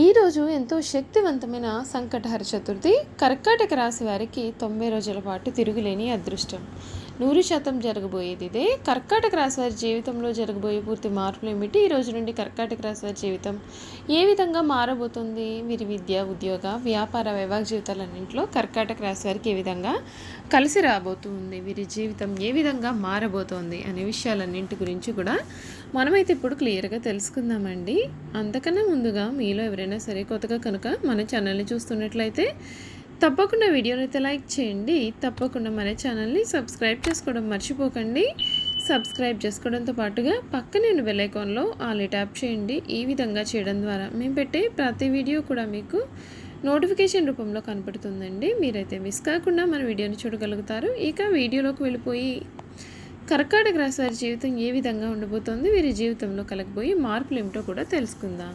ఈరోజు ఎంతో శక్తివంతమైన సంకటహర చతుర్థి కర్కాటక రాశి వారికి తొంభై రోజుల పాటు తిరుగులేని అదృష్టం. నూరు శాతం జరగబోయేది ఇదే. కర్కాటక రాశి వారి జీవితంలో జరగబోయే పూర్తి మార్పులు ఏమిటి? ఈ రోజు నుండి కర్కాటక రాశి వారి జీవితం ఏ విధంగా మారబోతుంది? వీరి విద్య ఉద్యోగ వ్యాపార వైవాహిక జీవితాలన్నింటిలో కర్కాటక రాశి వారికి ఏ విధంగా కలిసి రాబోతుంది? వీరి జీవితం ఏ విధంగా మారబోతోంది? అనే విషయాలన్నింటి గురించి కూడా మనమైతే ఇప్పుడు క్లియర్గా తెలుసుకుందామండి. అంతకన్నా ముందుగా మీలో ఎవరైనా సరే కొత్తగా కనుక మన ఛానల్ని చూస్తున్నట్లయితే తప్పకుండా వీడియోని అయితే లైక్ చేయండి. తప్పకుండా మన ఛానల్ని సబ్స్క్రైబ్ చేసుకోవడం మర్చిపోకండి. సబ్స్క్రైబ్ చేసుకోవడంతో పాటుగా పక్కనే నేను బెల్ ఐకాన్లో ఆల్ ట్యాప్ చేయండి. ఈ విధంగా చేయడం ద్వారా మేము పెట్టే ప్రతి వీడియో కూడా మీకు నోటిఫికేషన్ రూపంలో కనపడుతుందండి. మీరైతే మిస్ కాకుండా మన వీడియోని చూడగలుగుతారు. ఇక వీడియోలోకి వెళ్ళిపోయి కర్కాటక రాశి వారి జీవితం ఏ విధంగా ఉండబోతోంది వీరి జీవితంలో కలగబోయి మార్పులు ఏమిటో కూడా తెలుసుకుందాం.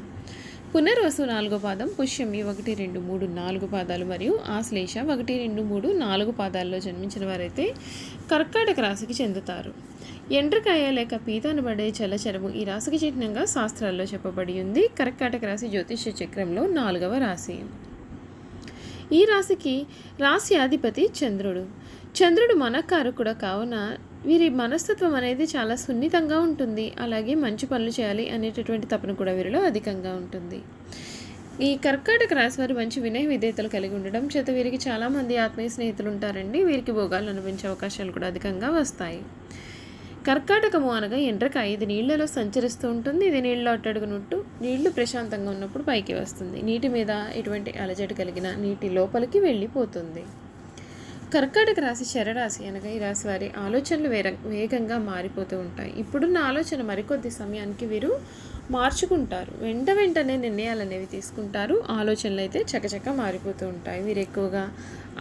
పునర్వసు నాలుగో పాదం పుష్యమి ఒకటి రెండు మూడు నాలుగు పాదాలు మరియు ఆశ్లేష ఒకటి రెండు మూడు నాలుగు పాదాల్లో జన్మించిన వారైతే కర్కాటక రాశికి చెందుతారు. ఎండ్రకాయ లేక పీతాను పడే చలచరము ఈ రాశికి చిహ్నంగా శాస్త్రాల్లో చెప్పబడి ఉంది. కర్కాటక రాశి జ్యోతిష్య చక్రంలో నాలుగవ రాశి. ఈ రాశికి రాశి అధిపతి చంద్రుడు. చంద్రుడు కూడా కావున వీరి మనస్తత్వం అనేది చాలా సున్నితంగా ఉంటుంది. అలాగే మంచి పనులు చేయాలి అనేటటువంటి తపన కూడా వీరిలో అధికంగా ఉంటుంది. ఈ కర్కాటక రాశి వారు మంచి వినయ విధేయతలు కలిగి ఉండడం చేత వీరికి చాలామంది ఆత్మీయ స్నేహితులు ఉంటారండి. వీరికి భోగాలు అనిపించే అవకాశాలు కూడా అధికంగా వస్తాయి. కర్కాటకము అనగా ఎండ్రకాయ. ఇది నీళ్ళలో సంచరిస్తూ ఉంటుంది. ఇది నీళ్ళలో అట్టడుగునట్టు నీళ్ళు ప్రశాంతంగా ఉన్నప్పుడు పైకి వస్తుంది. నీటి మీద ఎటువంటి అలజడి కలిగిన నీటి లోపలికి వెళ్ళిపోతుంది. కర్కాటక రాశి శరరాశి అనగా ఈ రాశి వారి ఆలోచనలు వేర వేగంగా మారిపోతూ ఉంటాయి. ఇప్పుడున్న ఆలోచన మరికొద్ది సమయానికి వీరు మార్చుకుంటారు. వెంట వెంటనే నిర్ణయాలు అనేవి తీసుకుంటారు. ఆలోచనలు అయితే చకచక మారిపోతూ ఉంటాయి. వీరు ఎక్కువగా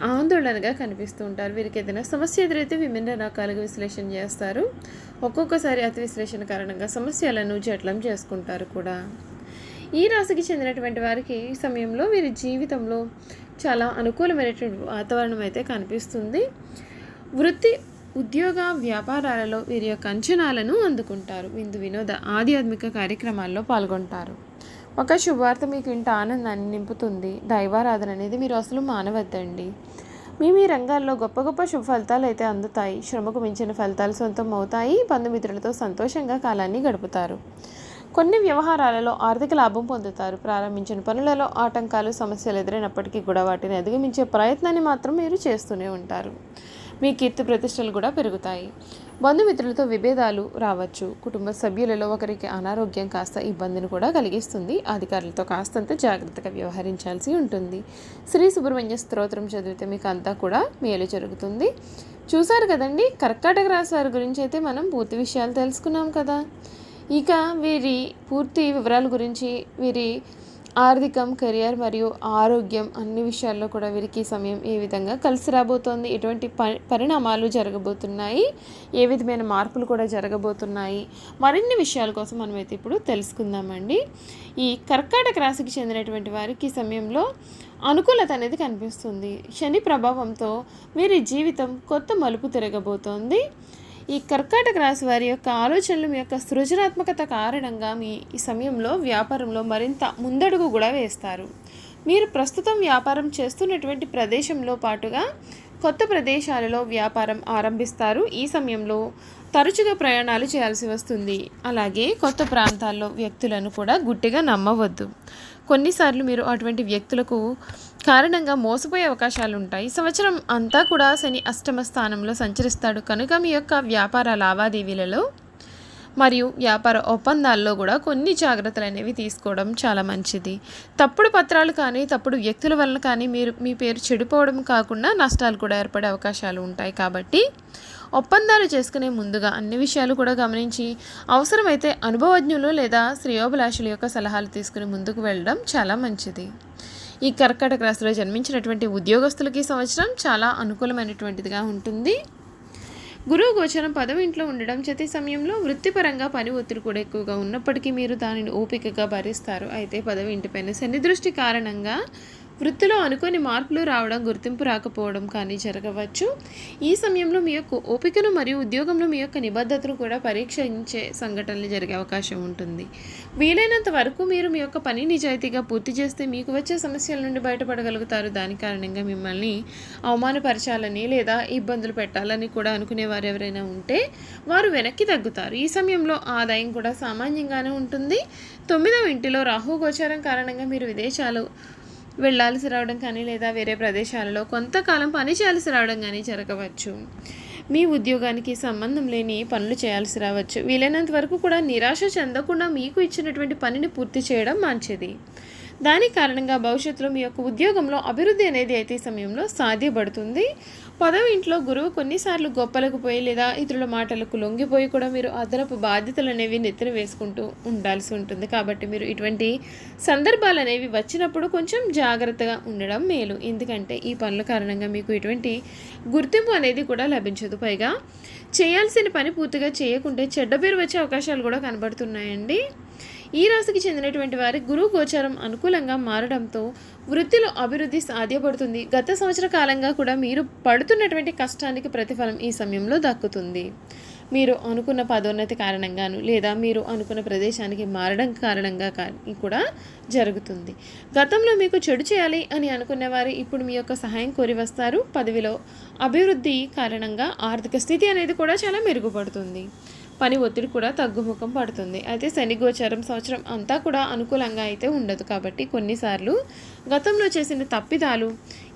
ఆందోళనగా కనిపిస్తూ ఉంటారు. వీరికి ఏదైనా సమస్య ఎదురైతే విభిన్న రకాలుగా విశ్లేషణ చేస్తారు. ఒక్కొక్కసారి అతి విశ్లేషణ కారణంగా సమస్యలను జట్లం చేసుకుంటారు కూడా. ఈ రాశికి చెందినటువంటి వారికి ఈ సమయంలో వీరి జీవితంలో చాలా అనుకూలమైనటువంటి వాతావరణం అయితే కనిపిస్తుంది. వృత్తి ఉద్యోగ వ్యాపారాలలో వీరి యొక్క అంచనాలను అందుకుంటారు. విందు వినోద ఆధ్యాత్మిక కార్యక్రమాల్లో పాల్గొంటారు. ఒక శుభార్త మీకు ఇంట ఆనందాన్ని నింపుతుంది. దైవారాధన అనేది మీరు అసలు మానవద్దండి. మీ మీ రంగాల్లో గొప్ప గొప్ప శుభ ఫలితాలు అయితే అందుతాయి. శ్రమకు మించిన ఫలితాలు సొంతం అవుతాయి. బంధుమిత్రులతో సంతోషంగా కాలాన్ని గడుపుతారు. కొన్ని వ్యవహారాలలో ఆర్థిక లాభం పొందుతారు. ప్రారంభించిన పనులలో ఆటంకాలు సమస్యలు ఎదురైనప్పటికీ కూడా వాటిని అధిగమించే ప్రయత్నాన్ని మాత్రం మీరు చేస్తూనే ఉంటారు. మీ కీర్తి ప్రతిష్టలు కూడా పెరుగుతాయి. బంధుమిత్రులతో విభేదాలు రావచ్చు. కుటుంబ సభ్యులలో ఒకరికి అనారోగ్యం కాస్త ఇబ్బందిని కూడా కలిగిస్తుంది. అధికారులతో కాస్తంత జాగ్రత్తగా వ్యవహరించాల్సి ఉంటుంది. శ్రీ సుబ్రహ్మణ్య స్తోత్రం చదివితే మీకు అంతా కూడా మేలు జరుగుతుంది. చూశారు కదండి? కర్కాటక రాశి వారి గురించి అయితే మనం పూర్తి విషయాలు తెలుసుకున్నాం కదా. ఇక వీరి పూర్తి వివరాల గురించి వీరి ఆర్థికం కెరియర్ మరియు ఆరోగ్యం అన్ని విషయాల్లో కూడా వీరికి సమయం ఏ విధంగా కలిసి రాబోతోంది ఎటువంటి పరిణామాలు జరగబోతున్నాయి ఏ విధమైన మార్పులు కూడా జరగబోతున్నాయి మరిన్ని విషయాల కోసం మనమైతే ఇప్పుడు తెలుసుకుందామండి. ఈ కర్కాటక రాశికి చెందినటువంటి వారికి సమయంలో అనుకూలత అనేది కనిపిస్తుంది. శని ప్రభావంతో వీరి జీవితం కొత్త మలుపు తిరగబోతోంది. ఈ కర్కాటక రాశి వారి యొక్క ఆలోచనలు మీ యొక్క సృజనాత్మకత కారణంగా మీ ఈ సమయంలో వ్యాపారంలో మరింత ముందడుగు కూడా వేస్తారు. మీరు ప్రస్తుతం వ్యాపారం చేస్తున్నటువంటి ప్రదేశంలో పాటుగా కొత్త ప్రదేశాలలో వ్యాపారం ఆరంభిస్తారు. ఈ సమయంలో తరచుగా ప్రయాణాలు చేయాల్సి వస్తుంది. అలాగే కొత్త ప్రాంతాల్లో వ్యక్తులను కూడా గుట్టిగా నమ్మవద్దు. కొన్నిసార్లు మీరు అటువంటి వ్యక్తులకు కారణంగా మోసపోయే అవకాశాలు ఉంటాయి. సంవత్సరం అంతా కూడా శని అష్టమ స్థానంలో సంచరిస్తాడు. కనుక మీ యొక్క వ్యాపార లావాదేవీలలో మరియు వ్యాపార ఒప్పందాల్లో కూడా కొన్ని జాగ్రత్తలు అనేవి తీసుకోవడం చాలా మంచిది. తప్పుడు పత్రాలు కానీ తప్పుడు వ్యక్తుల వలన కానీ మీరు మీ పేరు చెడిపోవడం కాకుండా నష్టాలు కూడా ఏర్పడే అవకాశాలు ఉంటాయి కాబట్టి ఒప్పందాలు చేసుకునే ముందుగా అన్ని విషయాలు కూడా గమనించి అవసరమైతే అనుభవజ్ఞులు లేదా శ్రేయోభిలాషుల యొక్క సలహాలు తీసుకుని ముందుకు వెళ్ళడం చాలా మంచిది. ఈ కర్కాటక రాశిలో జన్మించినటువంటి ఉద్యోగస్తులకి సంవత్సరం చాలా అనుకూలమైనటువంటిదిగా ఉంటుంది. గురువు గోచరం పదవి ఇంట్లో ఉండడం చేతి సమయంలో వృత్తిపరంగా పని ఒత్తిడి కూడా ఎక్కువగా ఉన్నప్పటికీ మీరు దానిని ఓపికగా భరిస్తారు. అయితే పదవి ఇంటిపైన శని దృష్టి కారణంగా వృత్తిలో అనుకోని మార్పులు రావడం గుర్తింపు రాకపోవడం కానీ జరగవచ్చు. ఈ సమయంలో మీ యొక్క ఓపికను మరియు ఉద్యోగంలో మీ యొక్క నిబద్ధతను కూడా పరీక్షించే సంఘటనలు జరిగే అవకాశం ఉంటుంది. వీలైనంత వరకు మీరు మీ యొక్క పని నిజాయితీగా పూర్తి చేస్తే మీకు వచ్చే సమస్యల నుండి బయటపడగలుగుతారు. దాని కారణంగా మిమ్మల్ని అవమానపరచాలని లేదా ఇబ్బందులు పెట్టాలని కూడా అనుకునే వారు ఎవరైనా ఉంటే వారు వెనక్కి తగ్గుతారు. ఈ సమయంలో ఆదాయం కూడా సామాన్యంగానే ఉంటుంది. తొమ్మిదవ ఇంటిలో రాహు గోచారం కారణంగా మీరు విదేశాలు వెళ్ళాల్సి రావడం కానీ లేదా వేరే ప్రదేశాలలో కొంతకాలం పని చేయాల్సి రావడం కానీ జరగవచ్చు. మీ ఉద్యోగానికి సంబంధం లేని పనులు చేయాల్సి రావచ్చు. వీలైనంత వరకు కూడా నిరాశ చెందకుండా మీకు ఇచ్చినటువంటి పనిని పూర్తి చేయడం మంచిది. దాని కారణంగా భవిష్యత్తులో మీ యొక్క ఉద్యోగంలో అభివృద్ధి అనేది అయితే ఈ సమయంలో సాధ్యపడుతుంది. పదవి ఇంట్లో గురువు కొన్నిసార్లు గొప్పలకు పోయి లేదా ఇతరుల మాటలకు లొంగిపోయి కూడా మీరు అదనపు బాధ్యతలు అనేవి నెత్తిన వేసుకుంటూ ఉండాల్సి ఉంటుంది. కాబట్టి మీరు ఇటువంటి సందర్భాలు అనేవి వచ్చినప్పుడు కొంచెం జాగ్రత్తగా ఉండడం మేలు. ఎందుకంటే ఈ పనుల కారణంగా మీకు ఎటువంటి గుర్తింపు అనేది కూడా లభించదు. పైగా చేయాల్సిన పని పూర్తిగా చేయకుంటే చెడ్డ పేరు వచ్చే అవకాశాలు కూడా కనబడుతున్నాయండి. ఈ రాశికి చెందినటువంటి వారి గురువు గోచారం అనుకూలంగా మారడంతో వృత్తిలో అభివృద్ధి సాధ్యపడుతుంది. గత సంవత్సర కాలంగా కూడా మీరు పడుతున్నటువంటి కష్టానికి ప్రతిఫలం ఈ సమయంలో దక్కుతుంది. మీరు అనుకున్న పదోన్నతి కారణంగాను లేదా మీరు అనుకున్న ప్రదేశానికి మారడం కారణంగా కానీ కూడా జరుగుతుంది. గతంలో మీకు చెడు చేయాలి అని అనుకునేవారు ఇప్పుడు మీ యొక్క సహాయం కోరి వస్తారు. పదవిలో అభివృద్ధి కారణంగా ఆర్థిక స్థితి అనేది కూడా చాలా మెరుగుపడుతుంది. పని ఒత్తిడి కూడా తగ్గుముఖం పడుతుంది. అయితే శని గోచారం సంవత్సరం అంతా కూడా అనుకూలంగా అయితే ఉండదు కాబట్టి కొన్నిసార్లు గతంలో చేసిన తప్పిదాలు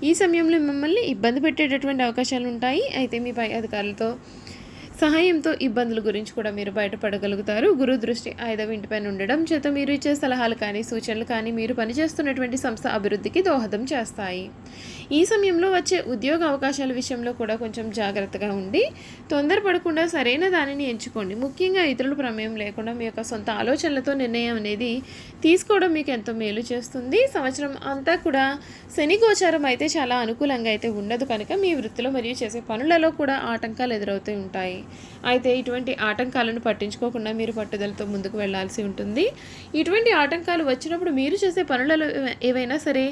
ఈ సమయంలో మిమ్మల్ని ఇబ్బంది పెట్టేటటువంటి అవకాశాలు ఉంటాయి. అయితే మీ పై అధికారులతో సహాయంతో ఇబ్బందుల గురించి కూడా మీరు బయటపడగలుగుతారు. గురు దృష్టి ఐదవ ఇంటిపైన ఉండడం చేత మీరు ఇచ్చే సలహాలు కానీ సూచనలు కానీ మీరు పనిచేస్తున్నటువంటి సంస్థ అభివృద్ధికి దోహదం చేస్తాయి. ఈ సమయంలో వచ్చే ఉద్యోగ అవకాశాల విషయంలో కూడా కొంచెం జాగ్రత్తగా ఉండి తొందరపడకుండా సరైన దానిని ఎంచుకోండి. ముఖ్యంగా ఇతరుల ప్రమేయం లేకుండా మీ యొక్క సొంత ఆలోచనలతో నిర్ణయం అనేది తీసుకోవడం మీకు ఎంతో మేలు చేస్తుంది. సంవత్సరం అంతా కూడా శని గోచారం అయితే చాలా అనుకూలంగా అయితే ఉండదు కనుక మీ వృత్తిలో మరియు చేసే పనులలో కూడా ఆటంకాలు ఎదురవుతూ ఉంటాయి. అయితే ఇటువంటి ఆటంకాలను పట్టించుకోకుండా మీరు పట్టుదలతో ముందుకు వెళ్ళాల్సి ఉంటుంది. ఇటువంటి ఆటంకాలు వచ్చినప్పుడు మీరు చేసే పనులలో ఏవైనా సరే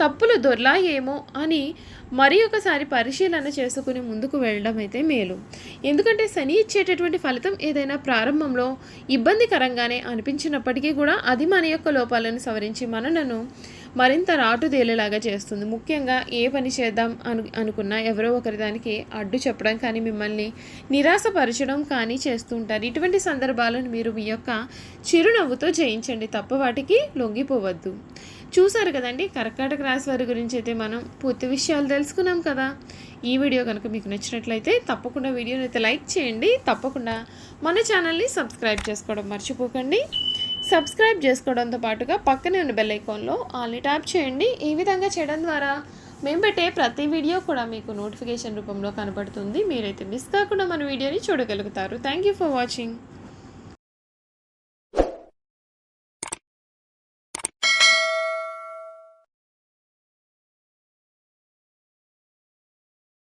తప్పులు దొర్లాయేమో అని మరి ఒకసారి పరిశీలన చేసుకుని ముందుకు వెళ్ళడం అయితే మేలు. ఎందుకంటే శని ఇచ్చేటటువంటి ఫలితం ఏదైనా ప్రారంభంలో ఇబ్బందికరంగానే అనిపించినప్పటికీ కూడా అది మన యొక్క లోపాలను సవరించి మనలను మరింత రాటుదేలేలాగా చేస్తుంది. ముఖ్యంగా ఏ పని చేద్దాం అను అనుకున్నా ఎవరో ఒకరి దానికి అడ్డు చెప్పడం కానీ మిమ్మల్ని నిరాశపరచడం కానీ చేస్తుంటారు. ఇటువంటి సందర్భాలను మీరు మీ యొక్క చిరునవ్వుతో జయించండి. తప్ప వాటికి లొంగిపోవద్దు. చూసారు కదండి కర్కాటక రాశి వారి గురించి అయితే మనం పూర్తి విషయాలు తెలుసుకున్నాం కదా. ఈ వీడియో కనుక మీకు నచ్చినట్లయితే తప్పకుండా వీడియోని అయితే లైక్ చేయండి. తప్పకుండా మన ఛానల్ని సబ్స్క్రైబ్ చేసుకోవడం మర్చిపోకండి. సబ్స్క్రైబ్ చేసుకోవడంతో పాటుగా పక్కనే ఉన్న బెల్ ఐకాన్లో ఆల్ని ట్యాప్ చేయండి. ఈ విధంగా చేయడం ద్వారా మేము పెట్టే ప్రతి వీడియో కూడా మీకు నోటిఫికేషన్ రూపంలో కనబడుతుంది మీరైతే మిస్ కాకుండా మన వీడియోని చూడగలుగుతారు. Thank you for watching